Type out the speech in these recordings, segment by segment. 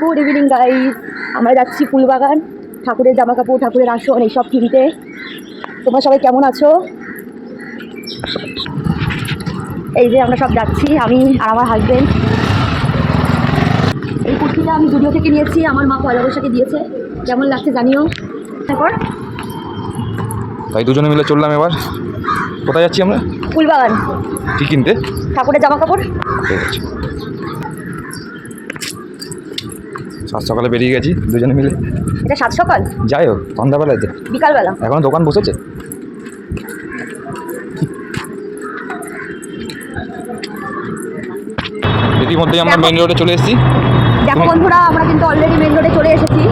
Good evening guys আমরা যাচ্ছি ফুলবাগান ঠাকুরের জামা কাপড় ঠাকুরের আসন এইসব কিনতে তোমরা সবাই কেমন আছো? এই যে আমরা সব যাচ্ছি আমি আর আমার হাজবেন্ড এই কুর্তিটা আমি জুডিও থেকে নিয়েছি আমার মা পয়লা বৈশাখে দিয়েছে। কেমন লাগছে জানিও? তারপর? তাই দুজনে মিলে চললাম এবার। কোথায় যাচ্ছি আমরা? ফুলবাগান। কি কিনতে? ঠাকুরের জামা কাপড় সাত সকালে বেরিয়ে গেছি দুজনে মিলে। এটা সাত সকাল? যাই হোক সন্ধ্যাবেলাতে বিকালবেলা? এখন দোকান বসেছে। ইতিমধ্যেই আমরা মেন রোডে চলে এসেছি। দেখো বন্ধুরা আমরা কিন্তু অলরেডি মেন রোডে চলে এসেছি।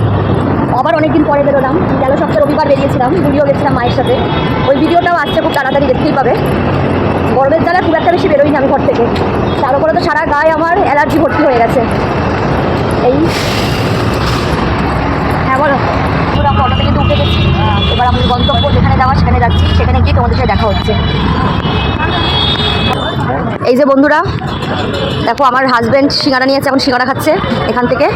আবার অনেকদিন পরে বেরোলাম। গেল সপ্তাহে রবিবার বেরিয়েছিলাম ভিডিও গেছিলাম মায়ের সাথে। ওই ভিডিওটাও আসছে খুব তাড়াতাড়ি দেখতেই পাবে। গরমের জ্বালা খুব একটা বেশি বেরোইনি আমি ঘর থেকে। তার উপরে তো সারা গায়ে আমার অ্যালার্জি ভর্তি হয়ে গেছে। এই। হ্যাঁ বলো। আমরা অটো থেকে উঠে গেছি। এবার আমাদের গন্তব্য যেখানে যাওয়া সেখানে যাচ্ছি, সেখানে গিয়ে তোমাদের সাথে দেখা হচ্ছে। এই যে বন্ধুরা, দেখো আমার হাজব্যান্ড সিঙ্গারা নিয়েছে এখন সিঙ্গারা খাচ্ছে এখান থেকে।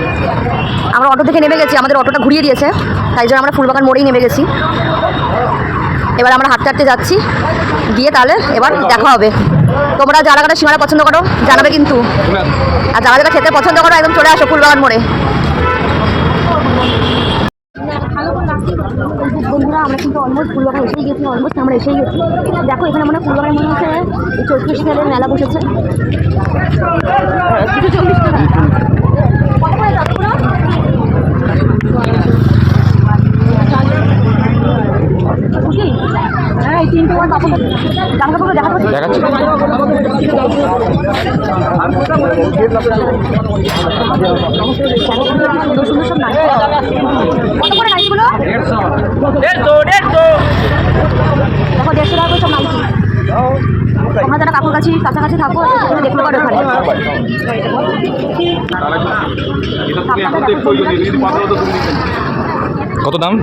আমরা অটো থেকে নেমে গেছি, আমাদের অটোটা ঘুরিয়ে দিয়েছে, তাই জন্য আমরা ফুলবাগান মোড়েই নেমে গেছি। এবার আমরা হাঁটতে হাঁটতে যাচ্ছি, গিয়ে তাহলে এবার দেখা হবে। তোমরা যারা যারা সিঙ্গারা পছন্দ করো, জানাবে কিন্তু। আর যারা যারা খেতে পছন্দ করো, একদম চলে আসো ফুলবাগান মোড়ে। বন্ধুরা, আমরা কিন্তু অলমোস্ট ফুলবাগান এসেই গেছি অলমোস্ট আমরা এসেই গেছি দেখো এখানে মানে ফুলবাগানের ফুলবাগান মনে হচ্ছে, এই চৈত্র শীতের মেলা বসেছে। চল্লিশ কত করে যাচ্ছিল খুশি হ্যাঁ এই তিনটে জামা কাপড় দেখাচ্ছি। সুন্দর সুন্দর সব নাইটি কত করে নাইটিগুলো দেখো দেড়শো টাকা করে সব নাইটি। তোমরা যারা কাকুর কাছে কাছাকাছি থাকো দেখতে পারো ওখানে কত দাম?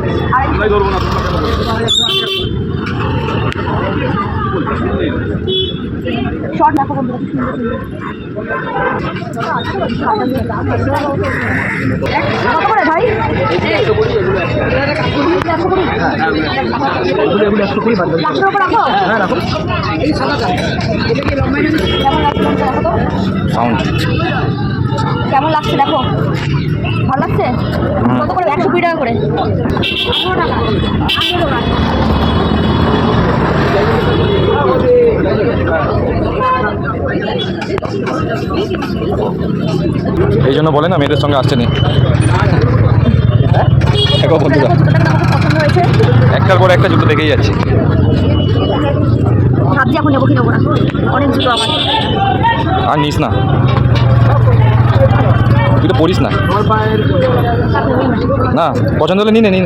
শর্ট দেখো বন্ধুরা কি সুন্দর করে ভাই কেমন লাগছে? দেখো? ভালো লাগছে? কত করে? একশো কুড়ি টাকা করে। এই জন্য বলে না মেয়েদের সঙ্গে আসছে নি। দেখো বন্ধুরা একটার পর একটা জুতো দেখেই যাচ্ছে। ভাবছি এখন নেব কি নেব না। অনেক জুতো আমার। আর নিস না। তুই তো পড়িস না। না পছন্দ হলে নিয়ে নে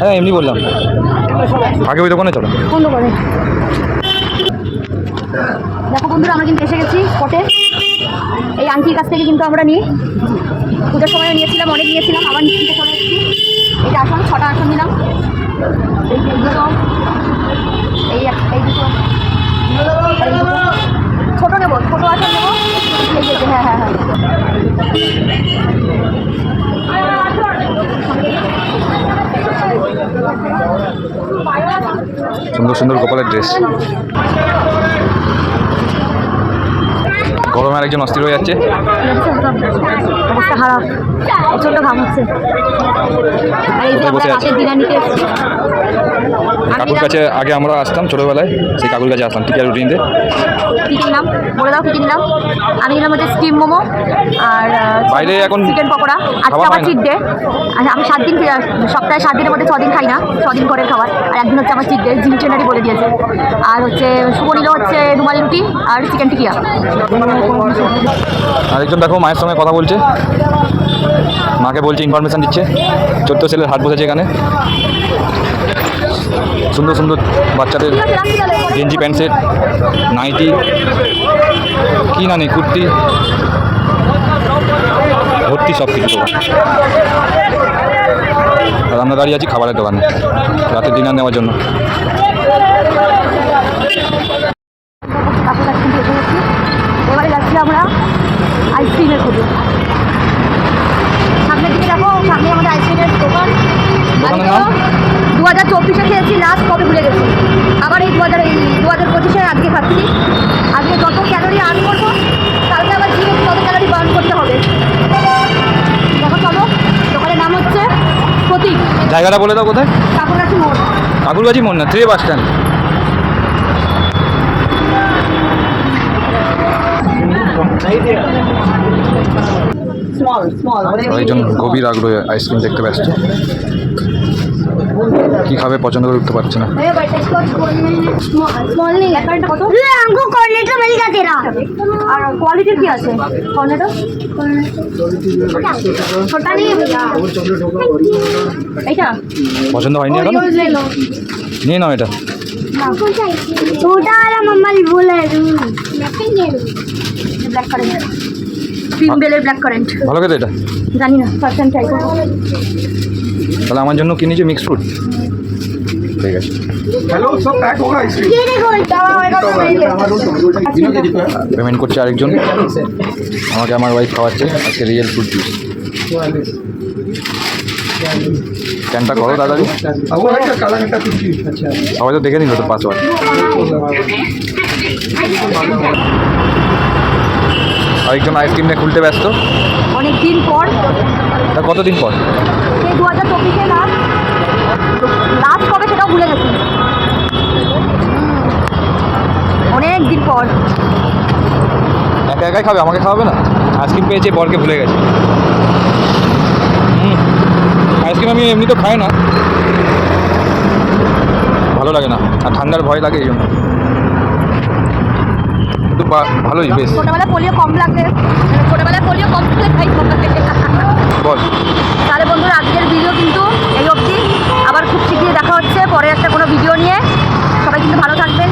হ্যাঁ এমনি বললাম। আগে ওই দোকানে চলো। বন্ধ করে দেখো বন্ধুরা, আমরা কিন্তু এসে গেছি স্পটে এই আংটির কাছ থেকে কিন্তু আমরা নিই। পুজোর সময় নিয়েছিলাম, অনেক নিয়েছিলাম, আবার নিতে চলে এসেছি। এইটা আসন ছটা আসন নিলাম। এই এই দুটো ছোটো নেব, ছোটো আসন নেব। হ্যাঁ হ্যাঁ হ্যাঁ। সুন্দর সুন্দর কপালের ড্রেস গরমে আরেকজন অস্থির হয়ে যাচ্ছে। অবস্থা খারাপ। প্রচণ্ড ঘাম হচ্ছে। আর এই যে বসে আমরা আছি? ডিনার নিতে এসেছি। কাকুর কাছে আগে আমরা আসতাম ছোটোবেলায় সেই কাকুর কাছে আসতাম। টিকার রুটিনতে। কী কিনলাম বলে দাও কী কিনলাম আমি নিলাম হচ্ছে স্টিম মোমো আর বাইরে এখন চিকেন পকোড়া আজকে আমার। চিট ডে আমি সাত দিন সপ্তাহে সাত দিনের মধ্যে ছ দিন খাই না ছ দিন করে খাবার। আর একদিন হচ্ছে আমার চিট ডে জিম ট্রেনারই বলে দিয়েছে। আর হচ্ছে শুভ নিল হচ্ছে রুমালি রুটি আর চিকেন টিকিয়া। আরেকজন দেখো মায়ের সঙ্গে কথা বলছে। মাকে বলছে ইনফরমেশান দিচ্ছে। চোদ্দ ছেলের হাট বসেছে এখানে। সুন্দর সুন্দর বাচ্চাদের গেঞ্জি প্যান্ট সেট নাইটি কি না নেই কুর্তি ভর্তি সব কিছু আর আমরা দাঁড়িয়ে আছি খাবারের দোকানে রাতে ডিনার নেওয়ার জন্য। আইসক্রিমের হাজার চব্বিশে খেয়েছি লাস্ট কবে ভুলে গেছি। আবার এই দু হাজার এই দু হাজার পঁচিশে আজকে খাচ্ছি আজকে যত ক্যালোরি আর্ন করব কালকে আবার জিরো তত ক্যালোরি বার্ন করতে হবে। দেখো চলো দোকানের নাম হচ্ছে প্রতীক। জায়গাটা বলে দাও কোথায়? ঠাকুরগাছি মোড়। ঠাকুরগাছি মোড় না থ্রি বাস স্ট্যান্ড একজন গভীর আগ্রহে আইসক্রিম দেখতে ব্যস্ত। কি খাবে? পছন্দ করে উঠতে পারছে না। কি পছন্দ হয়নি এখন? নিয়ে নাও এটা। ভালো কেটে এটা? জানি না তাহলে আমার জন্য কিনেছো মিক্স ফ্রুট ঠিক আছে। পেমেন্ট করছে আরেকজন। আমাকে আমার ওয়াইফ খাওয়াচ্ছে আজকে রিয়েল ফ্রুট জুস ক্যানটা করো দাদা সবাই তো দেখে নিল তো পাসওয়ার্ড আরেকজন আইসক্রিম নিয়ে খুলতে ব্যস্ত। অনেক দিন পর। তা কতদিন পর? দু হাজার চব্বিশে লাস্ট লাস্ট কবে সেটাও ভুলে গেছি। অনেক দিন পর। একা একাই খাবে? আমাকে খাওয়াবে না? আইসক্রিম পেয়েছে বরকে ভুলে গেছে। আইসক্রিম আমি এমনি তো খাই না। ভালো লাগে না। আর ঠান্ডার ভয় লাগে এই জন্য। বা ভালোই বেশ। ছোটোবেলায় পোলিও কম লাগে। ছোটোবেলায় পোলিও কম ছিল তাই বল। তাহলে বন্ধুরা আজকের ভিডিও কিন্তু এই অবধি। আবার খুব শিখিয়ে দেখা হচ্ছে। পরে একটা কোনো ভিডিও নিয়ে। সবাই কিন্তু ভালো থাকবেন।